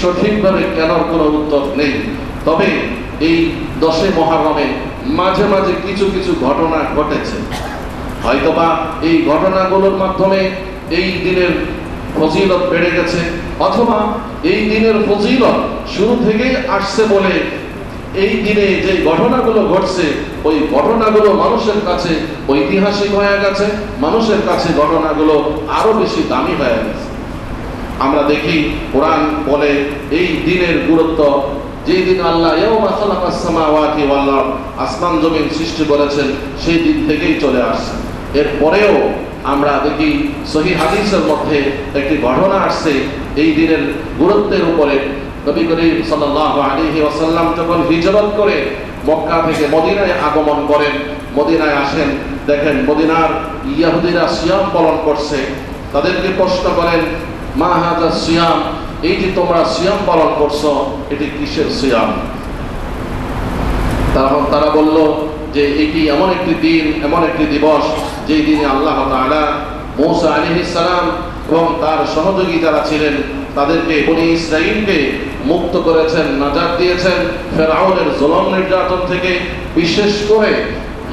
সঠিকভাবে কেনার কোনো উত্তর নেই। তবে এই দশে মহারমে মাঝে মাঝে কিছু কিছু ঘটনা ঘটেছে। হয়তোবা এই ঘটনাগুলোর মাধ্যমে এই দিনের ফজিলত বেড়ে গেছে, অথবা এই দিনের ফজিলত শুরু থেকেই আসছে বলে এই দিনে যে ঘটনাগুলো ঘটছে, ওই ঘটনাগুলো মানুষের কাছে ঐতিহাসিক হয়ে গেছে, মানুষের কাছে ঘটনাগুলো আরও বেশি দামি হয়ে গেছে। আমরা দেখি কোরআন বলে এই দিনের গুরুত্ব। যেই দিন আল্লাহ আসমান জমিন সৃষ্টি করেছেন, সেই দিন থেকেই চলে আসছে। এরপরেও আমরা দেখি সহি হাদিসের মধ্যে একটি ঘটনা আসছে এই দিনের গুরুত্বের উপরে। নবী করিম সাল্লাল্লাহু আলাইহি ওয়াসাল্লাম যখন হিজরত করে মক্কা থেকে মদিনায় আগমন করেন, মদিনায় আসেন, দেখেন মদিনার ইয়াহুদিরা সিয়াম পালন করছে। তাদেরকে প্রশ্ন করেন মা হাজা সিয়াম, এই যে তোমরা সিয়াম পালন করছ, এটি কিসের সিয়াম? তখন তারা বলল যে এটি এমন একটি দিন, এমন একটি দিবস, যেই দিনে আল্লাহ তাআলা মৌসা আলাইহিস সালাম এবং তার সহযোগী যারা ছিলেন, তাদেরকে বনি ইসরাইলকে মুক্ত করেছেন, নাজাত দিয়েছেন। ফেরাউনের জলম নির্যাতন থেকে বিশেষ করে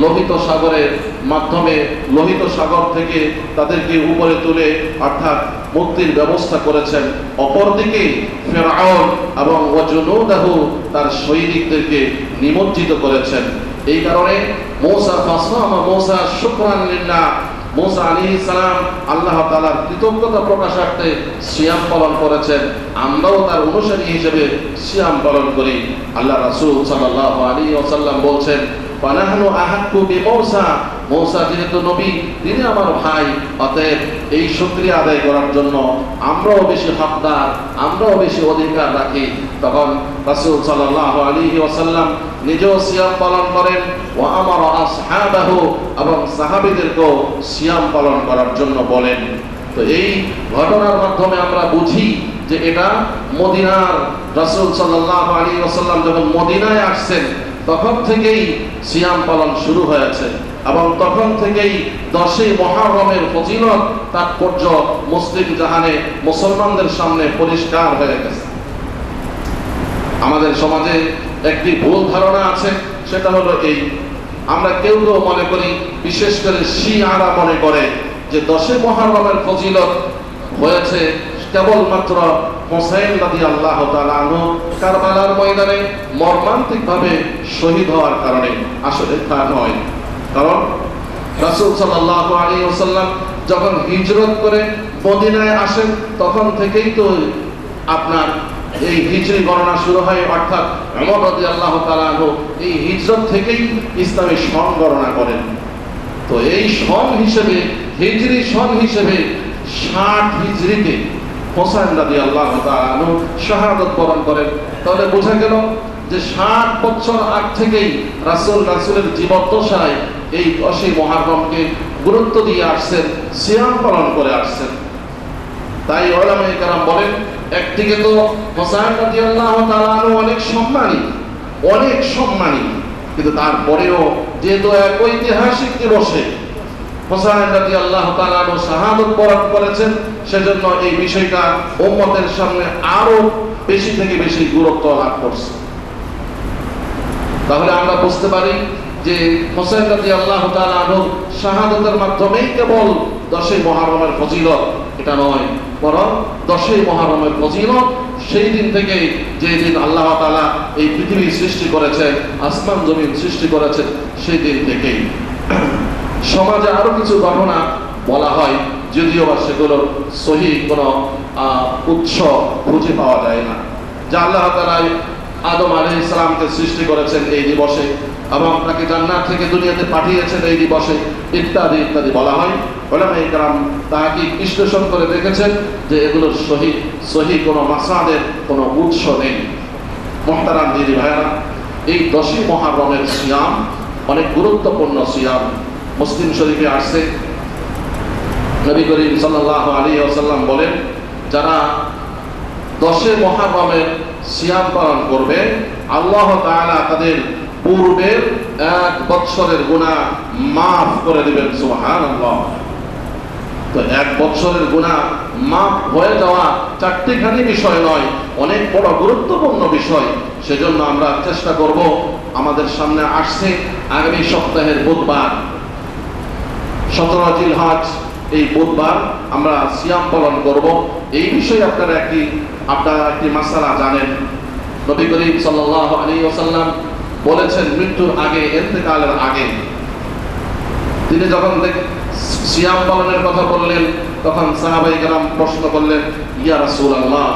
লোহিত সাগরের মাধ্যমে, লোহিত সাগর থেকে তাদেরকে উপরে তুলে, অর্থাৎ মুক্তির ব্যবস্থা করেছেন। অপরদিকে ফেরাউন এবং ওয়াজুনুদাহু তার সৈনিকদেরকে নিমজ্জিত করেছেন। এই কারণে মৌসা ফাসমা মৌসা শুকরান মোসা আলী সালাম আল্লাহ তালার কৃতজ্ঞতা প্রকাশার্থে সিয়াম পালন করেছেন। আমরাও তার অনুসারী হিসেবে সিয়াম পালন করি। আল্লাহ রাসূল সাল্লাল্লাহু আলী ওয়াসাল্লাম বলছেন পানাহানু আহাক্কু বিমৌসা। মৌসা যেহেতু নবী, তিনি আমার ভাই। অতএব এই শুকরিয়া আদায় করার জন্য আমরাও বেশি হকদার, আমরাও বেশি অধিকার রাখি। তখন রাসূল সাল্লাল্লাহু আলাইহি ওয়াসাল্লাম নিজেও সিয়াম পালন করেন ও আমার আসহাবাহু, এবং সাহাবীদেরকেও সিয়াম পালন করার জন্য বলেন। তো এই ঘটনার মাধ্যমে আমরা বুঝি যে এটা মদিনার রাসূল সাল্লাল্লাহু আলাইহি ওয়াসাল্লাম যখন মদিনায় আসছেন তখন থেকেই সিয়াম পালন শুরু হয়েছে এবং তখন থেকেই দশই মহারমের ফজিলত তাৎপর্য মুসলিম জাহানে মুসলমানদের সামনে পরিষ্কার হয়ে গেছে। আমাদের সমাজে একটি ভুল ধারণা আছে, সেটা হলো এই। আমরা কেউ কেউ মনে করি, বিশেষ করে শিয়ারা মনে করে যে দশে মহারমের ফজিলত হয়েছে কেবলমাত্র হোসেন রাদি আল্লাহ তালু কারবালার ময়দানে মর্মান্তিকভাবে শহীদ হওয়ার কারণে। আসলে তা নয়। কারণ রাসূল সাল্লাল্লাহু আলাইহি ওয়াসাল্লাম যখন হিজরত করে মদিনায় আসেন, তখন থেকেই তো আপনার এই হিজরি গণনা শুরু হয়। অর্থাৎ ওমর রাদিয়াল্লাহু তাআলা আনহু এই হিজরত থেকেই ইসলামের সন গণনা করেন। তো এই সন হিসেবে, হিজরি সন হিসেবে ষাট হিজরিতে হোসেন রাদি আল্লাহ তালু শাহাদত বরণ করেন। তাহলে বোঝা গেল যে ষাট বছর আগ থেকেই রাসুল রাসুলের জীবদ্দশায় এই দশই মহারমকে গুরুত্ব দিয়ে আসছেন, সিয়াম পালন করে আসছেন। তাই ওলামে কারাম বলেন, একদিকে তো হোসেন রাদি আল্লাহ তালু অনেক সম্মানী অনেক সম্মানী, কিন্তু তারপরেও যেহেতু এক ঐতিহাসিক দিবসে হোসাইন রাজি আল্লাহ শাহাদত বরণ করেছেন। সেজন্য এই বিষয়টা সামনে আরও বেশি থেকে বেশি গুরুত্ব লাভ করছে। তাহলে আমরা বুঝতে পারি যে হোসেন রাজি আল্লাহ শাহাদতের মাধ্যমেই কেবল দশই মহারমের ফজিলত, এটা নয়, বরং দশই মহারমের ফজিলত সেই দিন থেকে যে দিন আল্লাহ তালা এই পৃথিবী সৃষ্টি করেছে, আসমান জমিন সৃষ্টি করেছেন সেই দিন থেকেই। সমাজে আরও কিছু ঘটনা বলা হয়, যদিও বা সেগুলোর সহি কোনো উৎস খুঁজে পাওয়া যায় না। যা আল্লাহ তালা আদম আলী ইসলামকে সৃষ্টি করেছেন এই দিবসে এবং তাকে জান্নাত থেকে দুনিয়াতে পাঠিয়েছেন এই দিবসে, ইত্যাদি ইত্যাদি বলা হয়। ওলামা ইকরাম তাকে বিশ্লেষণ করে দেখেছেন যে এগুলোর সহি সহি কোনো মাসাদের কোনো উৎস নেই। মহতারাম দিদি ভাইরা এই দশই মহারমের সিয়াম অনেক গুরুত্বপূর্ণ সিয়াম। মুসলিম শরীফে আসছে। নবী করিম সাল্লাল্লাহু আলাইহি ওয়াসাল্লাম বলেন, যারা দশে মহারমের সিয়াম পালন করবে, আল্লাহ তাআলা তাদের পূর্বের এক বৎসরের গুনাহ মাফ করে দিবেন, সুবহানাল্লাহ। তো এক বৎসরের গুনাহ মাফ হয়ে যাওয়া চারটিখানি বিষয় নয়, অনেক বড় গুরুত্বপূর্ণ বিষয়। সেজন্য আমরা চেষ্টা করব, আমাদের সামনে আসছে আগামী সপ্তাহের বুধবার। সতেরো জিলহাজ এই বুধবার আমরা সিয়াম পালন করব। এই বিষয়ে আপনারা একটি আপনারা একটি মাসালা জানেন। নবী করিম সাল্লাল্লাহু আলাইহি ওয়াসাল্লাম বলেছেন, মৃত্যুর আগে ইন্তেকালের আগে। তিনি যখন সিয়াম পালনের কথা বললেন, তখন সাহাবাই কেরাম প্রশ্ন করলেন, ইয়া রাসূলুল্লাহ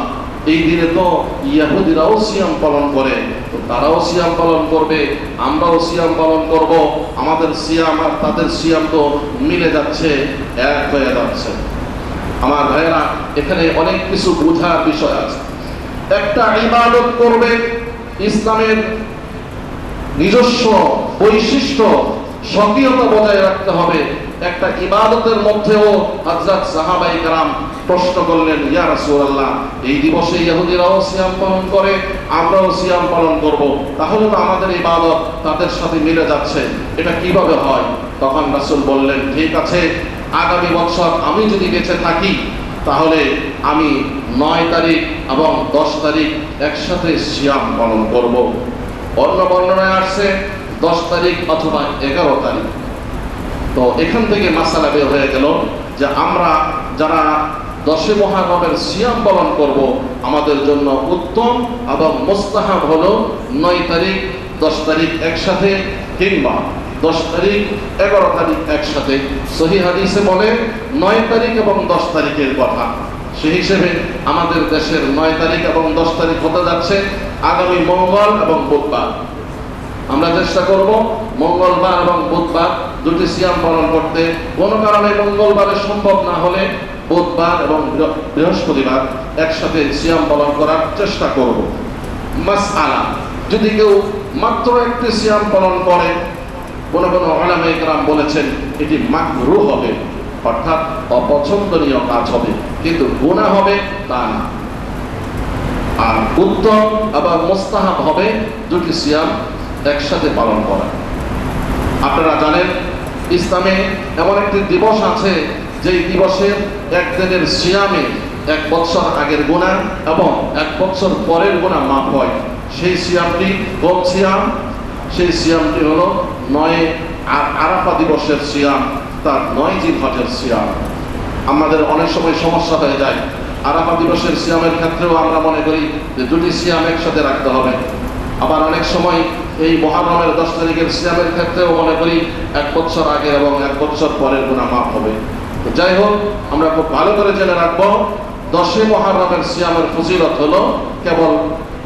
এই দিনে তো ইয়াহুদিরাও সিয়াম পালন করে, তো তারাও সিয়াম পালন করবে, আমরাও সিয়াম পালন করব, আমাদের সিয়াম আর তাদের সিয়াম তো মিলে যাচ্ছে, এক হয়ে যাচ্ছে। আমার ভাইয়েরা, এখানে অনেক কিছু বোঝার বিষয় আছে। একটা ইবাদত করবে, ইসলামের নিজস্ব বৈশিষ্ট্য সক্রিয়তা বজায় রাখতে হবে। একটা ইবাদতের মধ্যেও হাজরাত সাহাবাই কালাম প্রশ্ন করলেন, ইয়া রাসূলুল্লাহ, এই দিবসে ইহুদিরাও সিয়াম পালন করে, আমরাও সিয়াম পালন করব। তাহলে তো আমাদের এই ইবাদত তাদের সাথে মিলে যাচ্ছে। এটা কীভাবে হয়? তখন রাসূল বললেন, ঠিক আছে, আগামী বছর আমি যদি বেঁচে থাকি, তাহলে আমি নয় তারিখ এবং দশ তারিখ একসাথে সিয়াম পালন করব। অন্য বর্ণনায় আসছে, দশ তারিখ অথবা এগারো তারিখ। তো এখান থেকে মাসালা বের হয়ে গেল যে আমরা যারা দশে মহানবের সিয়াম পালন করব, আমাদের জন্য উত্তম এবং মোস্তাহাব হলো নয় তারিখ, দশ তারিখ একসাথে কিংবা দশ তারিখ, এগারো তারিখ একসাথে। সহি হাদিসে বলে, নয় তারিখ এবং দশ তারিখের কথা। সেই হিসেবে আমাদের দেশের নয় তারিখ এবং দশ তারিখ হতে যাচ্ছে আগামী মঙ্গল এবং বুধবার। আমরা চেষ্টা করব মঙ্গলবার এবং বুধবার দুটি সিয়াম পালন করতে। কোনো কারণে মঙ্গলবারে সম্ভব না হলে বুধবার এবং বৃহস্পতিবার একসাথে সিয়াম পালন করার চেষ্টা করব। মাস আলা যদি কেউ মাত্র একটি সিয়াম পালন করে, কোনো কোনো ওলামা ইকরাম বলেছেন, এটি মাকরু হবে, অর্থাৎ অপছন্দনীয় কাজ হবে, কিন্তু গুণা হবে তা না। আর উত্তম আবার মোস্তাহাব হবে দুটি সিয়াম একসাথে পালন করা। আপনারা জানেন, ইসলামে এমন একটি দিবস আছে যেই দিবসের একদিনের সিয়ামে এক বছর আগের গুণা এবং এক বছর পরের গুণা মাপ হয়। সেই সিয়ামটি কোন সিয়াম? সেই সিয়ামটি হলো নয় আরাফা দিবসের সিয়াম, তার নয় জিন হজের সিয়াম। আমাদের অনেক সময় সমস্যা হয়ে যায়। আরাফা দিবসের সিয়ামের ক্ষেত্রেও আমরা মনে করি যে দুটি সিয়াম একসাথে রাখতে হবে। আবার অনেক সময় এই মহারমের দশ তারিখের সিয়ামের ক্ষেত্রেও মনে করি এক বছর আগে এবং এক বছর পরের গুণা মাফ হবে। যাই হোক, আমরা খুব ভালো করে জেনে রাখব, দশই মহারমের সিয়ামের ফজিলত হলো কেবল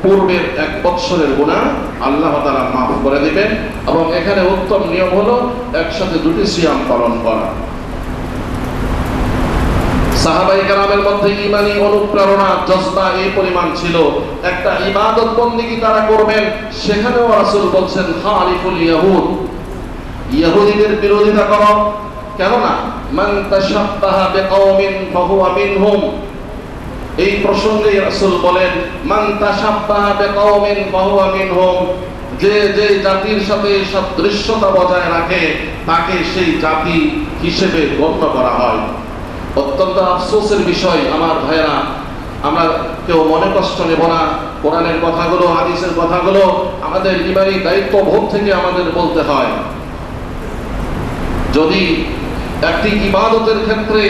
পূর্বের এক বৎসরের গুণা আল্লাহ তারা মাফ করে দিবেন এবং এখানে উত্তম নিয়ম হলো একসাথে দুটি সিয়াম পালন করা। সাহাবাই কালামের মধ্যে ইমানি অনুপ্রেরণা, জজবা এই পরিমাণ ছিল। একটা ইবাদত বন্দিগি তারা করবেন? সেখানেও রাসূল বলছেন খালিফুল ইয়াহুদ। ইহুদিদের বিরোধিতা করো। কেননা মান তাশাব্বাহা বিকওমিন ফাহুয়া মিনহুম। এই প্রসঙ্গে রাসূল বলেন, মান তাশাব্বাহা বিকওমিন ফাহুয়া মিনহুম। যে যে জাতির সাথে সাদৃশ্যতা বজায় রাখে, তাকে সেই জাতি হিসেবে গণ্য করা হয়। অত্যন্ত আফসোসের বিষয় আমার ভাইয়েরা, আমরা কেউ মনে কষ্ট নেব না। কোরআনের কথাগুলো, হাদিসের কথাগুলো আমাদের ইমানি দায়িত্ববোধ থেকে আমাদের বলতে হয়। যদি একটি ইবাদতের ক্ষেত্রে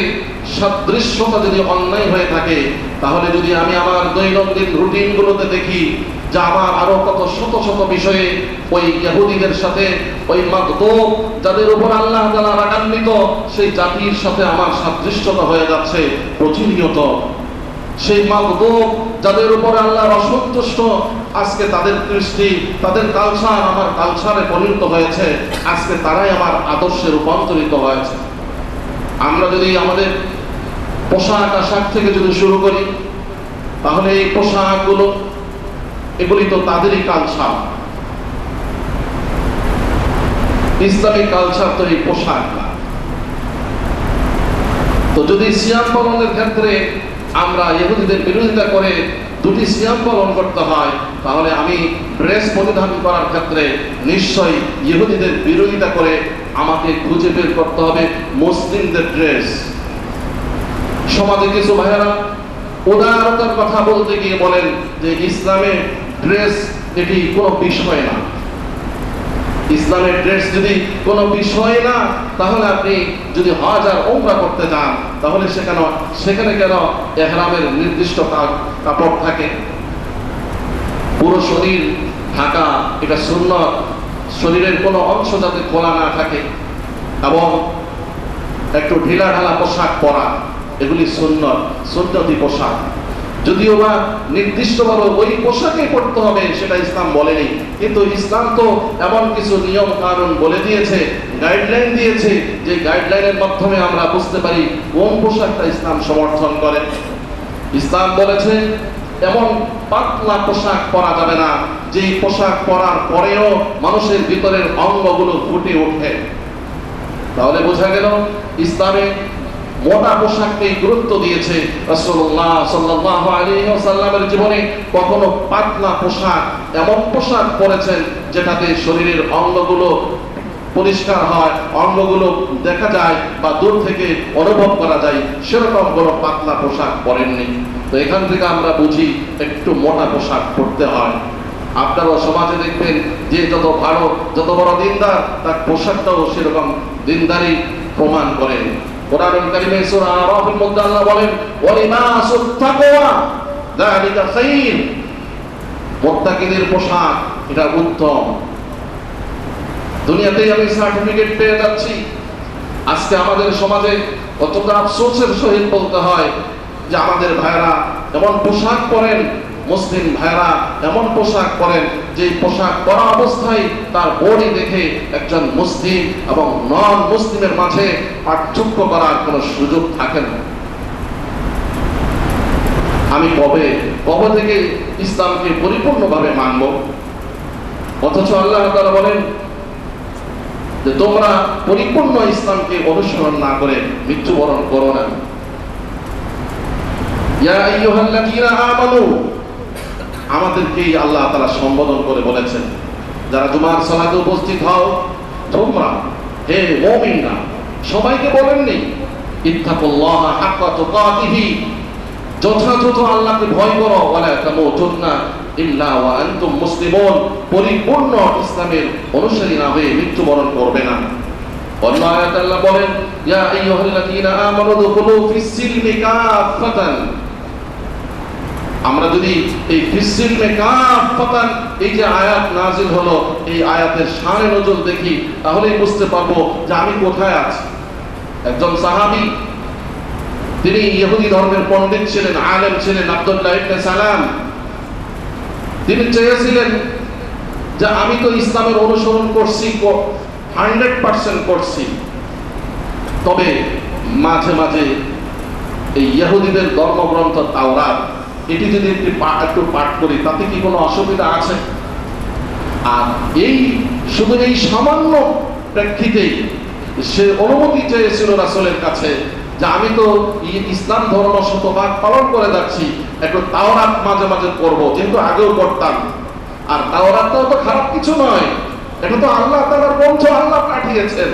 সাদৃশ্যতা যদি অন্যায় হয়ে থাকে, তাহলে যদি আমি আমার দৈনন্দিন রুটিনগুলোতে দেখি যে আমার আরও কত শত শত বিষয়ে ওই ইহুদিদের সাথে, ওই মাকদুব যাদের উপর আল্লাহ তাআলা রাগান্বিত, সেই জাতির সাথে আমার সাদৃশ্যতা হয়ে যাচ্ছে প্রতিনিয়ত। সেই মাকদুব যাদের উপর আল্লাহ অসন্তুষ্ট, আজকে তাদের কৃষ্টি, তাদের কালচার আমার কালচারে পরিণত হয়েছে, আজকে তারাই আমার আদর্শে রূপান্তরিত হয়েছে। আমরা যদি আমাদের পোশাক আশাক থেকে যদি শুরু করি, তাহলে এই পোশাকগুলো, এগুলি তো তাদেরই কালচার ইসলামিক কালচার তো এই পোশাক তো যদি সিয়াম পালনের ক্ষেত্রে আমরা ইহুদিদের বিরোধিতা করে দুটি সিয়াম পালন করতে হয়, তাহলে আমি ড্রেস পরিধান করার ক্ষেত্রে নিশ্চয়ই ইহুদিদের বিরোধিতা করে আমাকে খুঁজে বের করতে হবে মুসলিমদের ড্রেস। সমাজে কিছু ভাইয়েরা উদারতার কথা বলতে গিয়ে বলেন যে ইসলামে ড্রেস এটি কোনো বিষয় না। ইসলামের ড্রেস যদি কোনো বিষয় না, তাহলে আপনি যদি হজ আর ওমরা করতে যান, তাহলে সেখানে সেখানে কেন এহরামের নির্দিষ্ট কাপড় থাকে? পুরো শরীর ঢাকা, এটা সুন্নত। শরীরের কোনো অংশ যাতে খোলা না থাকে এবং একটু ঢিলা ঢালা পোশাক পরা, এগুলি সুন্নত, সুন্নতি পোশাক। যদিও বা নির্দিষ্টভাবে ওই পোশাকে পড়তে হবে, সেটা ইসলাম বলেনি। কিন্তু ইসলাম তো এমন কিছু নিয়ম, কানুন বলে দিয়েছে গাইডলাইন দিয়েছে, যে গাইডলাইনের মাধ্যমে আমরা বুঝতে পারি কোন পোশাকটা ইসলাম সমর্থন করে। ইসলাম বলেছে এমন পাতলা পোশাক পরা যাবে না, যেই পোশাক পরার পরেও মানুষের ভিতরের অঙ্গগুলো ফুটে ওঠে। তাহলে বোঝা গেল, ইসলামে মোটা পোশাককেই গুরুত্ব দিয়েছে ওয়াসাল্লামের জীবনে। কখনো পাতলা পোশাক এমন পোশাক পরেছেন যেটাতে শরীরের অঙ্গগুলো পরিষ্কার হয়, অঙ্গগুলো দেখা যায় বা দূর থেকে অনুভব করা যায়। সেরকম কোনো পাতলা পোশাক পরেননি। তো এখান থেকে আমরা বুঝি একটু মোটা পোশাক পরতে হয়। আপনারা সমাজে দেখবেন যে যত ভালো, যত বড় দিনদার, তার পোশাকটাও সেরকম দিনদারি প্রমাণ করেন কোরআনুল কারিমে সূরা আরাফের মধ্যে আল্লাহ বলেন ওয়ালিমাসুত তাকওয়া, যালিকা খাইর মুত্তাকিদের পোশাক, এটা উত্তম। দুনিয়াতেই আমি সার্টিফিকেট পেয়ে যাচ্ছি। আজকে আমাদের সমাজে কতটা আফসোসের সহিত বলতে হয় যে আমাদের ভাইরা এমন পোশাক পরেন, মুসলিম ভাইরা এমন পোশাক পরেন যে পোশাক পরা অবস্থায় তার বডি দেখে একজন মুসলিম এবং নন মুসলিমের মাঝে পার্থক্য করার কোনো সুযোগ থাকে না। আমি কবে কবে থেকে ইসলামকে পরিপূর্ণভাবে মানব? অথচ আল্লাহ তাআলা বলেন যে তোমরা পরিপূর্ণ ইসলামকে অনুসরণ না করে মৃত্যুবরণ করো না। আমাদেরকেই আল্লাহ তাআলা সম্বোধন করে বলেছেন, যারা তোমার সালাতে উপস্থিত হও, তোমরা, হে মুমিনরা, সবাইকে বলেননি, ইত্তাকুল্লাহ যথাযথ আল্লাহকে ভয় করো, ওয়ালা তামুতুন্না ইল্লা ওয়া আনতুম মুসলিমুন, পরিপূর্ণ ইসলামের অনুসারী না হয়ে মৃত্যুবরণ করবে না। অন্য আয়াতে আল্লাহ বলেন, ইয়া আইয়ুহাল্লাযীনা আমানু দুখুলু ফিস সিলমি কাফাতান আমরা যদি এই ফিসিলমে কাফাতান এই যে আয়াত নাজিল হলো, এই আয়াতের শানে নজর দেখি, তাহলেই বুঝতে পারব যে আমি কোথায় আছি। একজন সাহাবী, তিনি ইহুদি ধর্মের পণ্ডিত ছিলেন, আলেম ছিলেন, আব্দুল্লাহ ইবনে সালাম। তিনি চেয়েছিলেন যে আমি তো ইসলামের অনুসরণ করছি হান্ড্রেড পার্সেন্ট করছি। তবে মাঝে মাঝে এই ইহুদিদের ধর্মগ্রন্থ তাওরাত এটি যদি একটু একটু পাঠ করি, তাতে কি কোনো অসুবিধা আছে? আর এই, শুধু এই সামান্য প্রেক্ষিতেই সে অনুমতি চেয়েছিল রাসূলের কাছে যে আমি তো ইসলাম ধর্ম শতভাগ পালন করে যাচ্ছি, একটু তাওরাত মাঝে মাঝে করব, যেহেতু আগেও করতাম। আর তাওরাতটাও তো খারাপ কিছু নয়, এটা তো আল্লাহ তাআলার গ্রন্থ আল্লাহ পাঠিয়েছেন।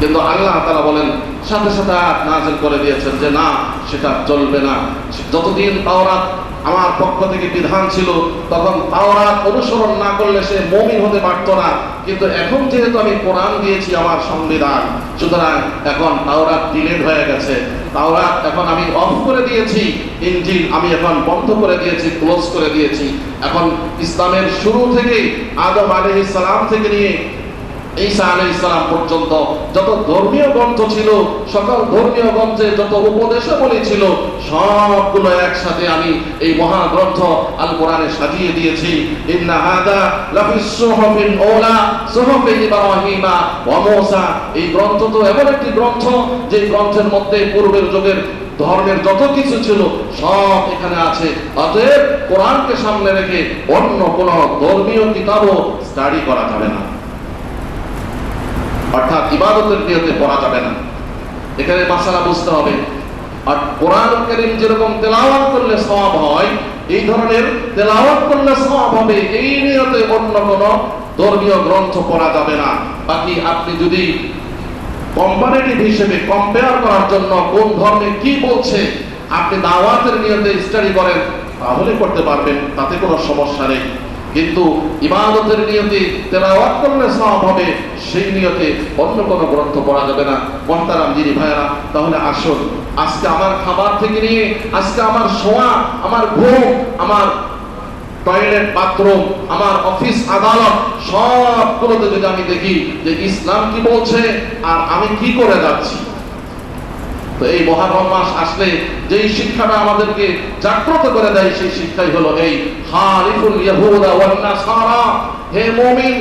কিন্তু আল্লাহ তারা বলেন সাথে সাথে আয়াত নাযিল করে দিয়েছেন যে, না, সেটা চলবে না। যতদিন তাওরাত আমার পক্ষ থেকে বিধান ছিল, তখন তাওরাত অনুসরণ না করলে সে মমিন হতে পারতো না। কিন্তু এখন যেহেতু আমি কোরআন দিয়েছি, আমার সংবিধান, সুতরাং এখন তাওরাত ডিলেট হয়ে গেছে। তাওরাত এখন আমি অফ করে দিয়েছি ইঞ্জিন আমি এখন বন্ধ করে দিয়েছি, ক্লোজ করে দিয়েছি। এখন ইসলামের শুরু থেকে আদম আলাইহিস ইসলাম থেকে নিয়ে পর্যন্ত যত ধর্মীয় গ্রন্থ ছিল, সকল ধর্মীয় গ্রন্থে যত ছিল, সবগুলো একসাথে আমি এই আল কোরআনে সাজিয়ে দিয়েছি। এই গ্রন্থ তো এমন একটি গ্রন্থ যে গ্রন্থের মধ্যে পূর্বের যুগের ধর্মের যত কিছু ছিল, সব এখানে আছে। অতএব কোরআনকে সামনে রেখে অন্য কোনো ধর্মীয় কিতাবও স্টাডি করা যাবে না। অর্থাৎ ইবাদতের নিয়তে পড়া যাবে না। এখানে মাসালা বুঝতে হবে। আর কোরআন কারীম যেরকম তেলাওয়াত করলে সওয়াব হয়, এই ধরনের তেলাওয়াত করলে সওয়াব হবে, এই নিয়তে অন্য কোন ধর্মীয় গ্রন্থ পড়া যাবে না। বাকি আপনি যদি কম্পারেটিভ হিসেবে কম্পেয়ার করার জন্য কোন ধর্মে কি বলছে, আপনি দাওয়াতের নিয়তে স্টাডি করেন, তাহলে করতে পারবেন, তাতে কোনো সমস্যা নেই। কিন্তু ইবাদতের নিয়তে, তেলাওয়াত করলে সব হবে, সেই নিয়তে অন্য কোনো গ্রন্থ পড়া যাবে না। মহতারাম যিনি ভাইয়েরা, তাহলে আসুন। আজকে আমার খাবার থেকে নিয়ে, আজকে আমার শোয়া, আমার ঘুম, আমার টয়লেট, বাথরুম, আমার অফিস, আদালত, সবগুলোতে যদি আমি দেখি যে ইসলাম কি বলছে আর আমি কি করে যাচ্ছি তো এই মহারম মাস আসলে যেই শিক্ষাটা আমাদেরকে জাগ্রত করে দেয়, সেই শিক্ষাই হলো এই হারিফুল ইয়াহুদা ওয়ান নাসারা। হে মুমিন,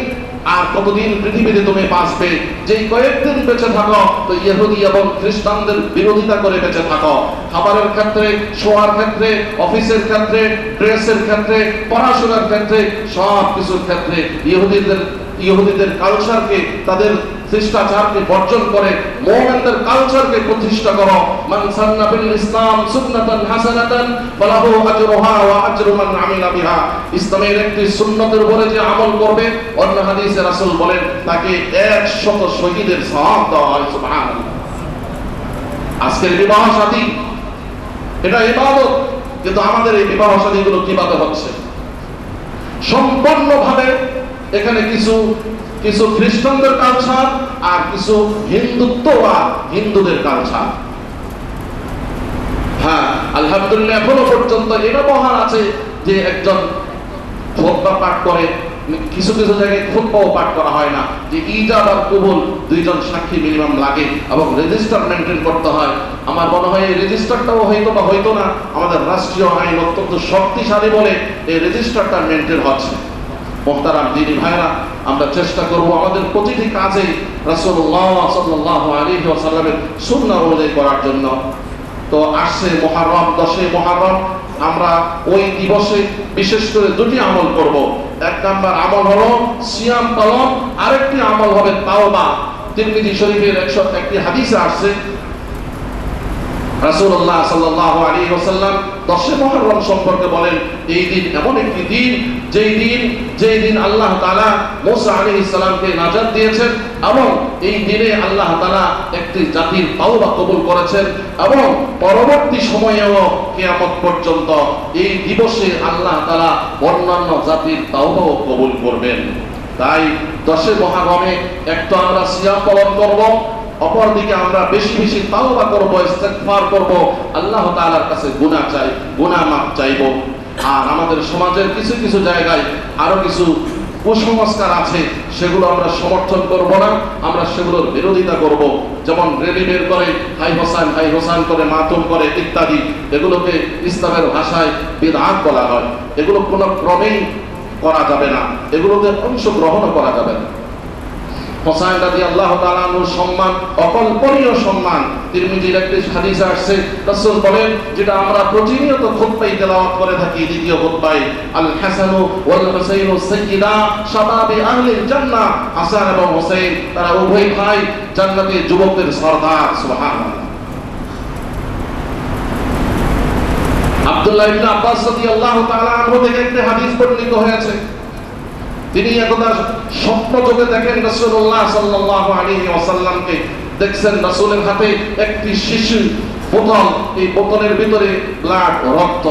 আর কতদিন পৃথিবীতে তুমি বাঁচবে? যেই কয়েকদিন বেঁচে থাকো, তো ইহুদি এবং খ্রিস্টানদের বিরোধিতা করে বেঁচে থাকো। খাবারের ক্ষেত্রে, শোয়ার ক্ষেত্রে, অফিসের ক্ষেত্রে, ড্রেসের ক্ষেত্রে, পড়াশোনার ক্ষেত্রে সব কিছুর ক্ষেত্রে ইহুদিদের ইহুদিদের কালচারকে তাদের শিষ্টাচারকে বর্জন করে মোহামেনদের কালচারকে প্রতিষ্ঠা করো। মান সান্না বিল ইসলাম সুন্নাতান হাসানাতান, ফালাহু আজরুহা ওয়া আজরু মান আমিলা বিহা। ইসলামের একটি সুন্নতের উপরে যে আমল করবে, অন্য হাদিসে রাসূল বলেন, তাকে 100 শহীদের সওয়াব দেওয়া হয়, সুবহানাল্লাহ। আজকের বিবাহ শাদী এটা ইবাদত, কিন্তু আমাদের এই বিবাহ শাদীগুলো কীভাবে হচ্ছে? সম্পূর্ণভাবে এখানে কিছু কিছু খ্রিস্টানদের কালচার আর কিছু হিন্দুত্ব বা হিন্দুদের কালচার হ্যাঁ আলহামদুলিল্লাহ এখনও পর্যন্ত এটা বহার আছে যে একজন খোদ্া পাঠ করে। কিছু কিছু জায়গায় খোদ্াও পাঠ করা হয় না, যে ইজাব আর কবুল দুইজন সাক্ষী মিনিমাম লাগে এবং রেজিস্টার মেনটেন করতে হয়। আমার মনে হয় এই রেজিস্টারটাও হয়তো বা হয়তো না, আমাদের রাষ্ট্রীয় আইন অত্যন্ত শক্তিশালী বলে এই রেজিস্টারটা মেনটেন হচ্ছে। মোহতারাম দিনী ভাইরা, আমরা চেষ্টা করব আমাদের প্রতিটি কাজে ওয়াসাল্লামের অনুযায়ী করার জন্য। তো আসছে মহারম দশে মহারম, আমরা ওই দিবসে বিশেষ করে দুটি আমল করব। এক নাম্বার আমল হলো সিয়াম পালন, আরেকটি আমল হবে তাওবা। তিরমিজি শরীফের একশো একটি হাদিসে আসছে রাসূলুল্লাহ সাল্লাল্লাহু আলাইহি ওয়াসাল্লাম দশে মুহররম সম্পর্কে বলেন, এই দিন এমন একটি দিন, যেই দিন যেই দিন আল্লাহ তাআলা মুসা আলাইহিস সালামকে নাজাত দিয়েছেন এবং এই দিনে আল্লাহ তাআলা একটি জাতির তাওবা কবুল করেছেন এবং পরবর্তী সময়েও কিয়ামত পর্যন্ত এই দিবসে আল্লাহ তাআলা অন্যান্য জাতির তাওবাও কবুল করবেন। তাই দশে মহারমে একটু আমরা সিয়াম পালন করব অপরদিকে আমরা বেশি বেশি তাওবা করব, ইস্তেগফার করব। আল্লাহ তাআলার কাছে গুনাহ চাই, গুনাহ মাফ চাইব। আর আমাদের সমাজের কিছু কিছু জায়গায় আরও কিছু কুসংস্কার আছে, সেগুলো আমরা সমর্থন করব না, আমরা সেগুলোর বিরোধিতা করব। যেমন রেলি বের করে, হাই হোসান হাই হোসান করে, মাতুম করে ইত্যাদি। এগুলোকে ইসলামের ভাষায় বিদআত বলা হয়। এগুলো কোনো ক্রমেই করা যাবে না। এগুলোতে অংশগ্রহণও করা যাবে না। হোসাইন রাজি আল্লাহ তাআলার সম্মান, অকল্পনীয় সম্মান। তিরমিজির একটি আসছে, রাসূল বলেন, যেটা আমরা প্রতিনিয়ত খুতবায় তেলাওয়াত করে থাকি, দ্বিতীয় খুতবায় আল হাসানু ওয়াল হুসাইনু শাবাবি জান্নাহ। হাসান এবং হোসেন তারা উভয় ভাই জান্নাতের যুবকদের সর্দার, সুবহানাল্লাহ। আব্দুল্লাহ ইবনে আব্বাস রাদিয়াল্লাহু তাআলা আনহু থেকে একটি হাদিস বর্ণিত হয়েছে। তিনি একদা স্বপ্ন চোখে দেখেন রসুল্লাহ সাল্লাহ আলী ওসাল্লামকে দেখছেন রসুলের হাতে একটি শিশু বোতল। এই বোতলের ভিতরে ব্লাড, রক্ত।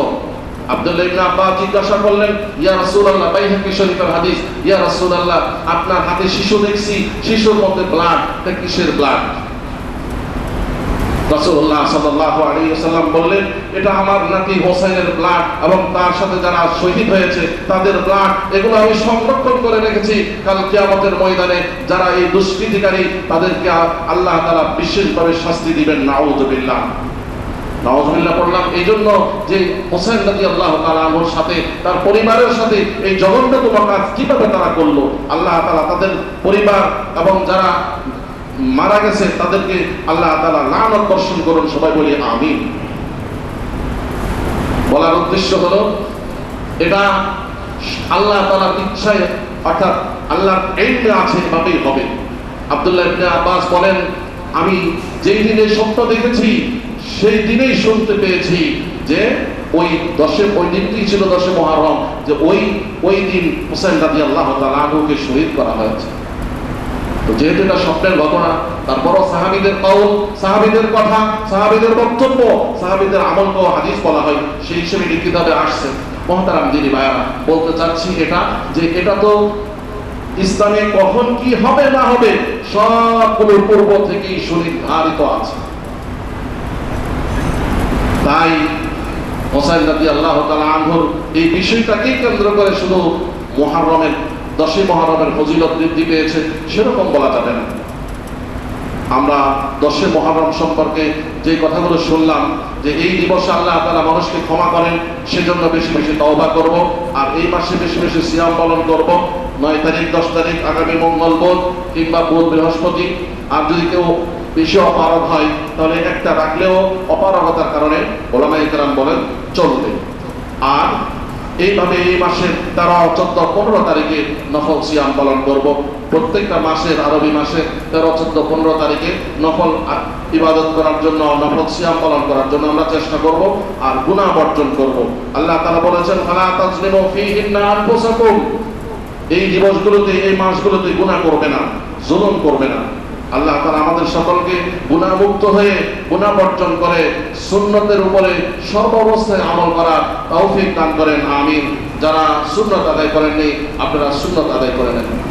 আব্দুল্লাহ আপনার হাতে শিশু দেখছি, শিশুর মধ্যে ব্লাড কিসের ব্লাড? বললেন, এটা আমার হোসেনের ব্লাড এবং তার সাথে যারা শহীদ হয়েছে, তাদের ব্লাড এগুলো আমি সংরক্ষণ করে রেখেছি। ময়দানে যারা এই দুষ্কৃতিকারী, তাদেরকে আল্লাহ তাআলা বিশেষভাবে শাস্তি দিবেন। নাউযুবিল্লাহ পড়লাম এই জন্য যে হোসেন রাজি আল্লাহ সাথে, তার পরিবারের সাথে এই জঘন্যতম কাজ কীভাবে তারা করল? আল্লাহ তাআলা তাদের পরিবার এবং যারা মারা গেছে, তাদেরকে আল্লাহ তাআলা লানত বর্ষণ করুন, সবাই বলি আমি বলার উদ্দেশ্য হলো, এটা আল্লাহ তাআলার ইচ্ছায়, অর্থাৎ আল্লাহর আছে এভাবেই হবে। আব্দুল্লাহ ইবনে আব্বাস বলেন, আমি যেই দিনে স্বপ্ন দেখেছি, সেই দিনেই শুনতে পেয়েছি যে ওই দশে, ওই দিনটি ছিল দশে মহারম, যে ওই ওই দিন হোসেন রাজি আল্লাহ তাআলা শহীদ করা হয়েছে। তো যেহেতু এটা স্বপ্নের ঘটনা, তারপরও সাহাবিদের কৌল সাহাবিদের কথা, সাহাবিদের বক্তব্য, সাহাবিদের আমল আমলকেও হাদিস বলা হয়, সেই হিসেবে লিখিতভাবে আসছে। মহতারাম দিদি ভাইয়ারা বলতে চাচ্ছি এটা যে এটা তো ইসলামে কখন কি হবে না হবে, সবগুলোর পূর্ব থেকেই সুনির্ধারিত আছে। তাই হোসাইন রাজি আল্লাহ তালা আনহুর এই বিষয়টাকেই কেন্দ্র করে শুধু মহারমের দশই মহারমের ফজিলত বৃদ্ধি পেয়েছে, সেরকম বলা যাবে না। আমরা দশে মহারম সম্পর্কে যে কথাগুলো শুনলাম, যে এই দিবসে আল্লাহ তারা মানুষকে ক্ষমা করেন, সেজন্য বেশি বেশি তওবা করব, আর এই মাসে বেশি বেশি সিয়াম পালন করব। নয় তারিখ, দশ তারিখ, আগামী মঙ্গল বোধ কিংবা বোধ বৃহস্পতি। আর যদি কেউ বেশি অপারগ হয়, তাহলে একটা রাখলেও অপারগতার কারণে ওলামাই কেরাম বলেন, চলবে। এইভাবে এই মাসের তেরো, চোদ্দ, পনেরো তারিখে নফল সিয়াম পালন করব। প্রত্যেকটা মাসের, আরবি মাসে তেরো, চোদ্দ, পনেরো তারিখে নফল ইবাদত করার জন্য, নফল সিয়াম পালন করার জন্য আমরা চেষ্টা করব আর গুনাহ বর্জন করব। আল্লাহ তাআলা বলেছেন, ফালা তাজলিমু ফীহিন্না আনফুসাকুম। এই দিবসগুলোতে, এই মাসগুলোতে গুনাহ করবে না, জুলুম করবে না। আল্লাহ তারা আমাদের সকলকে গুণামুক্ত হয়ে গুণা বর্জন করে সুন্নতের উপরে সর্বাবস্থায় আমল করা তৌফিক দান করেন, আমিন। যারা সুন্নত আদায় করেননি, আপনারা সুন্নত আদায় করে নেন।